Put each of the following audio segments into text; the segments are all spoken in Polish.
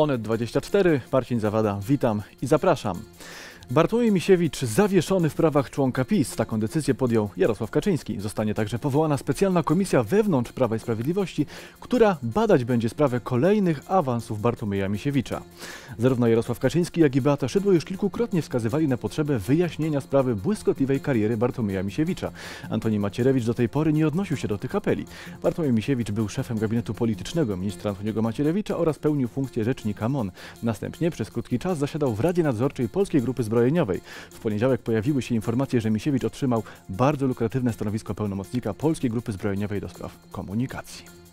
Onet24, Marcin Zawada, witam i zapraszam. Bartłomiej Misiewicz zawieszony w prawach członka PiS. Taką decyzję podjął Jarosław Kaczyński. Zostanie także powołana specjalna komisja wewnątrz Prawa i Sprawiedliwości, która badać będzie sprawę kolejnych awansów Bartłomieja Misiewicza. Zarówno Jarosław Kaczyński, jak i Beata Szydło już kilkukrotnie wskazywali na potrzebę wyjaśnienia sprawy błyskotliwej kariery Bartłomieja Misiewicza. Antoni Macierewicz do tej pory nie odnosił się do tych apeli. Bartłomiej Misiewicz był szefem gabinetu politycznego ministra Antoniego Macierewicza oraz pełnił funkcję rzecznika MON. Następnie przez krótki czas zasiadał w Radzie Nadzorczej Polskiej Grupy Zbrojeniowej W poniedziałek pojawiły się informacje, że Misiewicz otrzymał bardzo lukratywne stanowisko pełnomocnika Polskiej Grupy Zbrojeniowej do spraw komunikacji.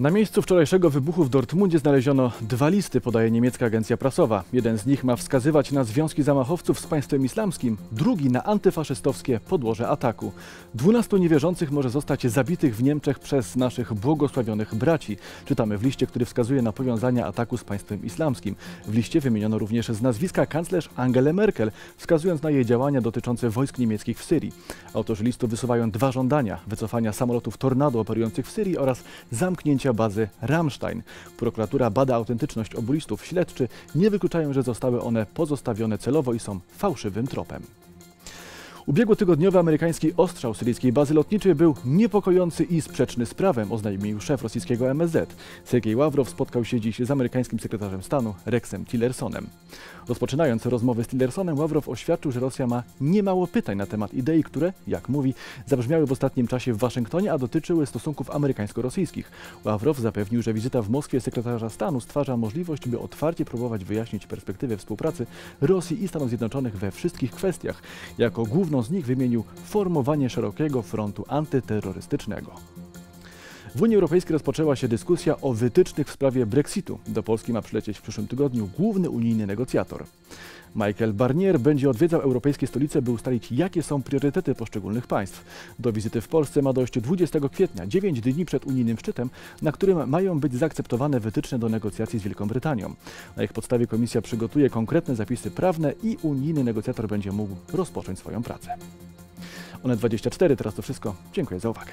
Na miejscu wczorajszego wybuchu w Dortmundzie znaleziono dwa listy, podaje niemiecka agencja prasowa. Jeden z nich ma wskazywać na związki zamachowców z państwem islamskim, drugi na antyfaszystowskie podłoże ataku. Dwunastu niewierzących może zostać zabitych w Niemczech przez naszych błogosławionych braci. Czytamy w liście, który wskazuje na powiązania ataku z państwem islamskim. W liście wymieniono również z nazwiska kanclerz Angele Merkel, wskazując na jej działania dotyczące wojsk niemieckich w Syrii. Autorzy listu wysuwają dwa żądania: wycofania samolotów Tornado operujących w Syrii oraz zamknięcia bazy Ramstein. Prokuratura bada autentyczność obu listów. Śledczy nie wykluczają, że zostały one pozostawione celowo i są fałszywym tropem. Ubiegłotygodniowy amerykański ostrzał syryjskiej bazy lotniczej był niepokojący i sprzeczny z prawem, oznajmił szef rosyjskiego MSZ. Sergiej Ławrow spotkał się dziś z amerykańskim sekretarzem stanu Rexem Tillersonem. Rozpoczynając rozmowy z Tillersonem, Ławrow oświadczył, że Rosja ma niemało pytań na temat idei, które, jak mówi, zabrzmiały w ostatnim czasie w Waszyngtonie, a dotyczyły stosunków amerykańsko-rosyjskich. Ławrow zapewnił, że wizyta w Moskwie sekretarza stanu stwarza możliwość, by otwarcie próbować wyjaśnić perspektywę współpracy Rosji i Stanów Zjednoczonych we wszystkich kwestiach. Jako główną z nich wymienił formowanie szerokiego frontu antyterrorystycznego. W Unii Europejskiej rozpoczęła się dyskusja o wytycznych w sprawie Brexitu. Do Polski ma przylecieć w przyszłym tygodniu główny unijny negocjator. Michael Barnier będzie odwiedzał europejskie stolice, by ustalić, jakie są priorytety poszczególnych państw. Do wizyty w Polsce ma dojść 20 kwietnia, 9 dni przed unijnym szczytem, na którym mają być zaakceptowane wytyczne do negocjacji z Wielką Brytanią. Na ich podstawie komisja przygotuje konkretne zapisy prawne i unijny negocjator będzie mógł rozpocząć swoją pracę. One 24, teraz to wszystko. Dziękuję za uwagę.